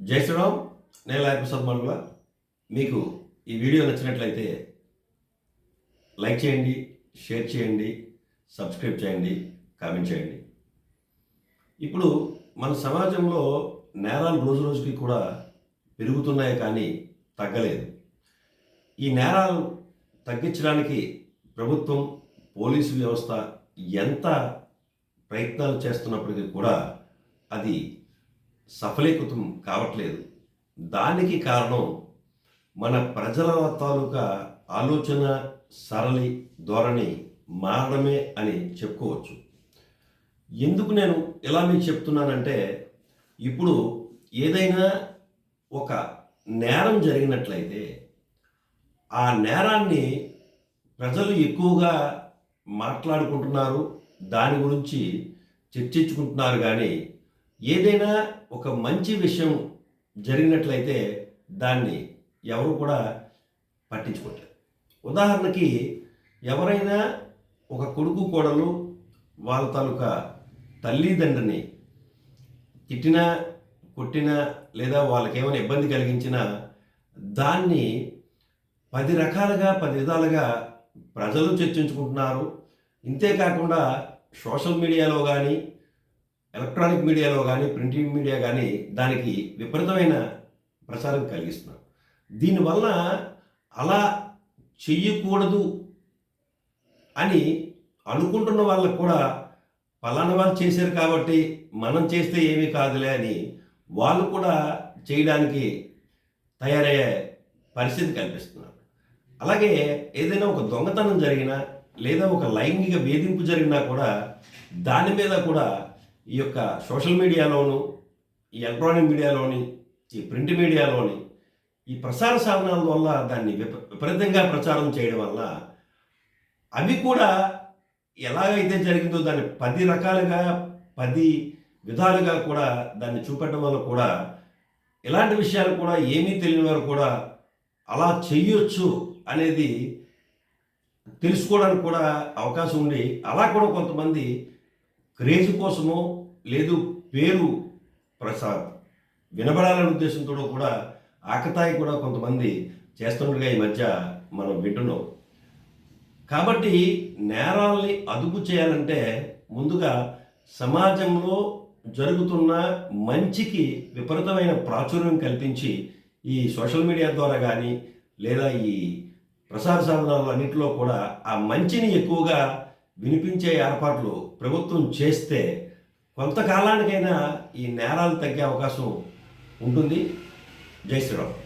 జై శ్రీరామ్ నేను లాయర్ మీకు ఈ వీడియో నచ్చినట్లయితే లైక్ చేయండి షేర్ చేయండి సబ్స్క్రైబ్ చేయండి కామెంట్ చేయండి. ఇప్పుడు మన సమాజంలో నేరాలు రోజు రోజుకి కూడా పెరుగుతున్నాయి కానీ తగ్గలేదు. ఈ నేరాలు తగ్గించడానికి ప్రభుత్వం పోలీసు వ్యవస్థ ఎంత ప్రయత్నాలు చేస్తున్నప్పటికీ కూడా అది సఫలీకృతం కావట్లేదు. దానికి కారణం మన ప్రజల తాలూకా ఆలోచన సరళి ధోరణి మారడమే అని చెప్పుకోవచ్చు. ఎందుకు నేను ఇలా మీకు చెప్తున్నానంటే ఇప్పుడు ఏదైనా ఒక నేరం జరిగినట్లయితే ఆ నేరాన్ని ప్రజలు ఎక్కువగా మాట్లాడుకుంటున్నారు దాని గురించి చర్చించుకుంటున్నారు కానీ ఏదైనా ఒక మంచి విషయం జరిగినట్లయితే దాన్ని ఎవరు కూడా పట్టించుకోవట్లేదు ఉదాహరణకి ఎవరైనా ఒక కొడుకు కోడలు వాళ్ళ తాలూకా తల్లిదండ్రిని తిట్టినా కొట్టినా లేదా వాళ్ళకేమైనా ఇబ్బంది కలిగించినా దాన్ని పది రకాలుగా పది విధాలుగా ప్రజలు చర్చించుకుంటున్నారు. ఇంతేకాకుండా సోషల్ మీడియాలో కానీ ఎలక్ట్రానిక్ మీడియాలో కానీ ప్రింటింగ్ మీడియా కానీ దానికి విపరీతమైన ప్రచారం కలిగిస్తున్నారు. దీనివల్ల అలా చెయ్యకూడదు అని అనుకుంటున్న వాళ్ళకు కూడా పలానా వాళ్ళు చేశారు కాబట్టి మనం చేస్తే ఏమీ కాదులే అని వాళ్ళు కూడా చేయడానికి తయారయ్యే పరిస్థితి కల్పిస్తున్నారు అలాగే ఏదైనా ఒక దొంగతనం జరిగినా లేదా ఒక లైంగిక వేధింపు జరిగినా కూడా దాని మీద కూడా ఈ యొక్క సోషల్ మీడియాలోను ఈ ఎలక్ట్రానిక్ మీడియాలోని ఈ ప్రింట్ మీడియాలోని ఈ ప్రసార సాధనాల వల్ల దాన్ని విప- విపరీతంగా ప్రచారం చేయడం వల్ల అవి కూడా ఎలాగైతే జరిగిందో దాన్ని పది రకాలుగా పది విధాలుగా కూడా దాన్ని చూపెట్టడం వల్ల కూడా ఇలాంటి విషయాలు కూడా ఏమీ తెలియని వారు కూడా అలా చెయ్యొచ్చు అనేది తెలుసుకోవడానికి కూడా అవకాశం ఉండి అలా కూడా కొంతమంది క్రేజ్ కోసమో లేదు పేరు ప్రసాద్. వినబడాలనే ఉద్దేశంతో కూడా ఆకతాయి కూడా కొంతమంది చేస్తున్నట్టుగా ఈ మధ్య మనం వింటున్నాం. కాబట్టి నేరాల్ని అదుపు చేయాలంటే ముందుగా సమాజంలో జరుగుతున్న మంచికి విపరీతమైన ప్రాచుర్యం కల్పించి ఈ సోషల్ మీడియా ద్వారా కానీ లేదా ఈ ప్రసార సాధనాలు అన్నింటిలో కూడా ఆ మంచిని ఎక్కువగా వినిపించే ఏర్పాట్లు ప్రభుత్వం చేస్తే కొంతకాలానికైనా ఈ నేరాలు తగ్గే అవకాశం ఉంటుంది. జై శ్రీరామ్.